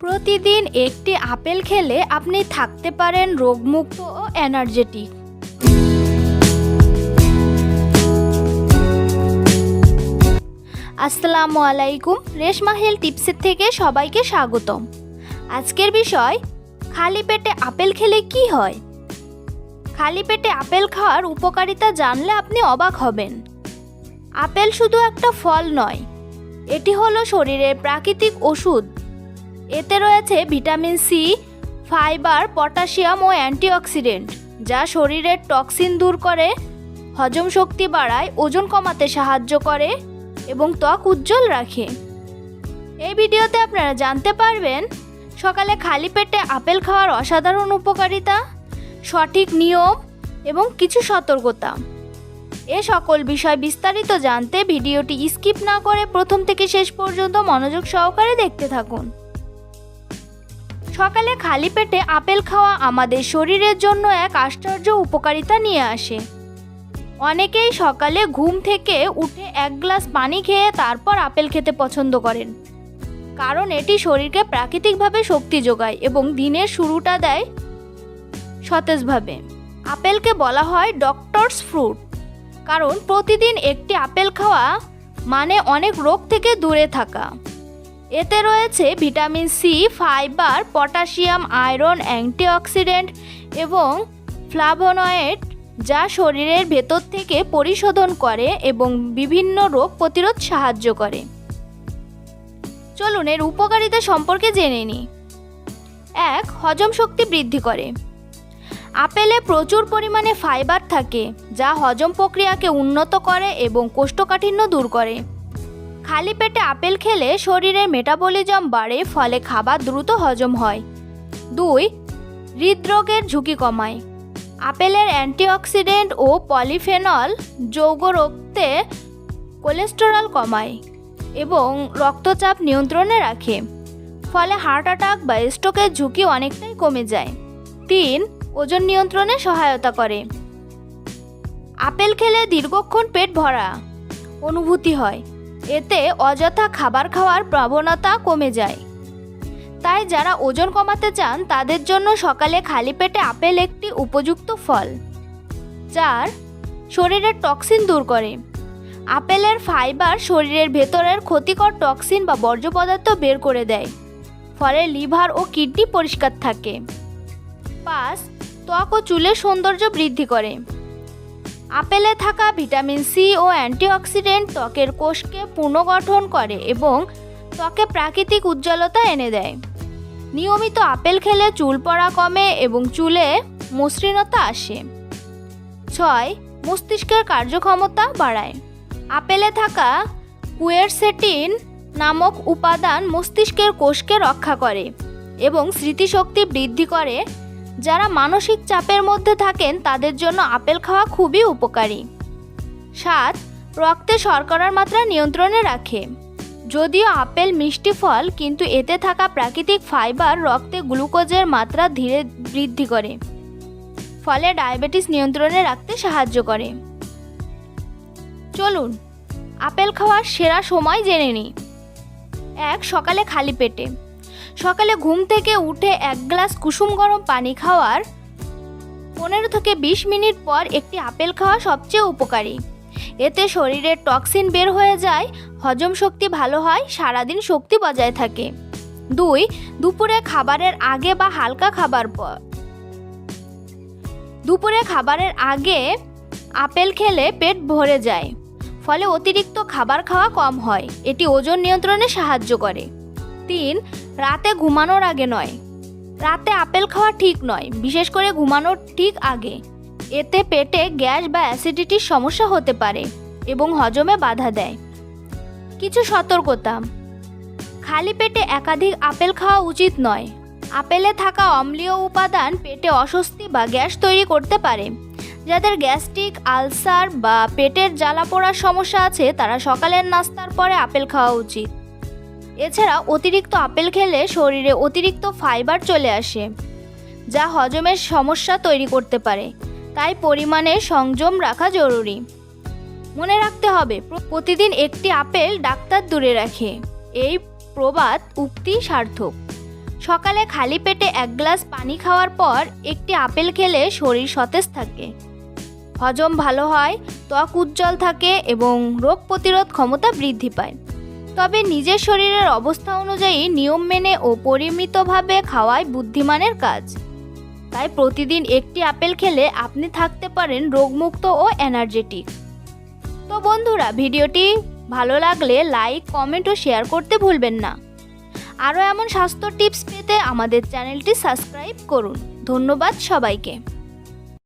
প্রতিদিন একটি আপেল খেলে আপনি থাকতে পারেন রোগমুক্ত ও এনার্জেটিক আসসালামু আলাইকুম, রেশমা হেল টিপসের থেকে সবাইকে স্বাগতম। আজকের বিষয়, খালি পেটে আপেল খেলে কি হয়? খালি পেটে আপেল খাওয়ার উপকারিতা জানলে আপনি অবাক হবেন। আপেল শুধু একটা ফল নয়, এটি হলো শরীরের প্রাকৃতিক ওষুধ। এতে রয়েছে ভিটামিন সি, ফাইবার, পটাশিয়াম ও অ্যান্টিঅক্সিডেন্ট, যা শরীরের টক্সিন দূর করে, হজম শক্তি বাড়ায়, ওজন কমাতে সাহায্য করে এবং ত্বক উজ্জ্বল রাখে। এই ভিডিওতে আপনারা জানতে পারবেন, সকালে খালি পেটে আপেল খাওয়ার অসাধারণ উপকারিতা, সঠিক নিয়ম এবং কিছু সতর্কতা। এ সকল বিষয় বিস্তারিত জানতে ভিডিওটি স্কিপ না করে প্রথম থেকে শেষ পর্যন্ত মনোযোগ সহকারে দেখতে থাকুন। সকালে খালি পেটে আপেল খাওয়া আমাদের শরীরের জন্য এক আশ্চর্য উপকারিতা নিয়ে আসে। অনেকেই সকালে ঘুম থেকে উঠে এক গ্লাস পানি খেয়ে তারপর আপেল খেতে পছন্দ করেন। কারণ এটি শরীরকে প্রাকৃতিকভাবে শক্তি যোগায় এবং দিনের শুরুটা দেয় সতেজভাবে। আপেলকে বলা হয় ডক্টরস ফ্রুট। কারণ প্রতিদিন একটি আপেল খাওয়া মানে অনেক রোগ থেকে দূরে থাকা। এতে রয়েছে vitamin C, fibre, potassium, iron, antioxidant এবং ফ্লাভোনয়েড যা শরীরের ভেতর থেকে পরিশোধন করে এবং বিভিন্ন রোগ প্রতিরোধ সাহায্য করে। চলুন এর উপকারিতা সম্পর্কে জেনে নিই। এক, হজম শক্তি বৃদ্ধি করে। আপেলে প্রচুর পরিমাণে ফাইবার থাকে, যা হজম প্রক্রিয়াকে উন্নত করে এবং কোষ্ঠকাঠিন্য দূর করে। খালি পেটে আপেল খেলে শরীরের মেটাবলিজম বাড়ে, ফলে খাবার দ্রুত হজম হয়। দুই, হৃদরোগের ঝুঁকি কমায়। আপেলের অ্যান্টিঅক্সিডেন্ট ও পলিফেনল যৌগ রক্তে কোলেস্টেরল কমায় এবং রক্তচাপ নিয়ন্ত্রণে রাখে, ফলে হার্ট অ্যাটাক বা স্ট্রোকের ঝুঁকি অনেকটাই কমে যায়। তিন, ওজন নিয়ন্ত্রণে সহায়তা করে। আপেল খেলে দীর্ঘক্ষণ পেট ভরা অনুভূতি হয় এতে অযথা খাবার খাওয়ার প্রবণতা কমে যায়। তাই যারা ওজন কমাতে চান, তাদের জন্য সকালে খালি পেটে আপেল একটি উপযুক্ত ফল চার শরীরের টক্সিন দূর করে। আপেলের ফাইবার শরীরের ভেতরের ক্ষতিকর টক্সিন বা বর্জ্য পদার্থ বের করে দেয়, ফলে লিভার ও কিডনি পরিষ্কার থাকে। পাঁচ ত্বক ও চুলের সৌন্দর্য বৃদ্ধি করে। আপেলে থাকা ভিটামিন সি ও অ্যান্টিঅক্সিডেন্ট ত্বকের কোষকে পুনর্গঠন করে এবং ত্বকে প্রাকৃতিক উজ্জ্বলতা এনে দেয়। নিয়মিত আপেল খেলে চুল পড়া কমে এবং চুলে মসৃণতা আসে। ছয়, মস্তিষ্কের কার্যক্ষমতা বাড়ায়। আপেলে থাকা কুয়েরসেটিন নামক উপাদান মস্তিষ্কের কোষকে রক্ষা করে এবং স্মৃতিশক্তি বৃদ্ধি করে যারা মানসিক চাপের মধ্যে থাকেন, তাদের জন্য আপেল খাওয়া খুবই উপকারী। সাত, রক্তে শর্করার মাত্রা নিয়ন্ত্রণে রাখে। যদিও আপেল মিষ্টি ফল, কিন্তু এতে থাকা প্রাকৃতিক ফাইবার রক্তে গ্লুকোজের মাত্রা ধীরে বৃদ্ধি করে। ফলে ডায়াবেটিস নিয়ন্ত্রণে রাখতে সাহায্য করে। চলুন, আপেল খাওয়ার সেরা সময় জেনে নিই। এক, সকালে খালি পেটে। সকালে ঘুম থেকে উঠে এক গ্লাস কুসুম গরম পানি খাওয়ার পনেরো থেকে বিশ মিনিট পর একটি আপেল খাওয়া সবচেয়ে উপকারী। এতে শরীরের টক্সিন বের হয়ে যায়, হজম শক্তি ভালো হয়, সারাদিন শক্তি বজায় থাকে। দুই, দুপুরে খাবারের আগে বা হালকা খাবার পর দুপুরে খাবারের আগে আপেল খেলে পেট ভরে যায়, ফলে অতিরিক্ত খাবার খাওয়া কম হয়। এটি ওজন নিয়ন্ত্রণে সাহায্য করে। তিন রাতে ঘুমানোর আগে নয়। রাতে আপেল খাওয়া ঠিক নয়, বিশেষ করে ঘুমানোর ঠিক আগে। এতে পেটে গ্যাস বা অ্যাসিডিটির সমস্যা হতে পারে এবং হজমে বাধা দেয়। কিছু সতর্কতা। খালি পেটে একাধিক আপেল খাওয়া উচিত নয়। আপেলে থাকা অম্লীয় উপাদান পেটে অস্বস্তি বা গ্যাস তৈরি করতে পারে। যাদের গ্যাস্ট্রিক, আলসার বা পেটের জ্বালা পোড়ার সমস্যা আছে, তারা সকালের নাস্তার পরে আপেল খাওয়া উচিত। এছাড়া অতিরিক্ত আপেল খেলে শরীরে অতিরিক্ত ফাইবার চলে আসে, যা হজমের সমস্যা তৈরি করতে পারে। তাই পরিমাণে সংযম রাখা জরুরি। মনে রাখতে হবে, প্রতিদিন একটি আপেল ডাক্তার দূরে রাখে। এই প্রবাদ উক্তি সার্থক। সকালে খালি পেটে এক গ্লাস পানি খাওয়ার পর একটি আপেল খেলে শরীর সতেজ থাকে। হজম ভালো হয়, ত্বক উজ্জ্বল থাকে এবং রোগ প্রতিরোধ ক্ষমতা বৃদ্ধি পায়। তবে নিজের শরীরের অবস্থা অনুযায়ী নিয়ম মেনে ও পরিমিতভাবে খাওয়াই বুদ্ধিমানের কাজ। তাই প্রতিদিন একটি আপেল খেলে আপনি থাকতে পারেন রোগমুক্ত ও এনার্জেটিক। তো বন্ধুরা, ভিডিওটি ভালো লাগলে লাইক, কমেন্ট ও শেয়ার করতে ভুলবেন না। আরও এমন স্বাস্থ্য টিপস পেতে আমাদের চ্যানেলটি সাবস্ক্রাইব করুন। ধন্যবাদ সবাইকে।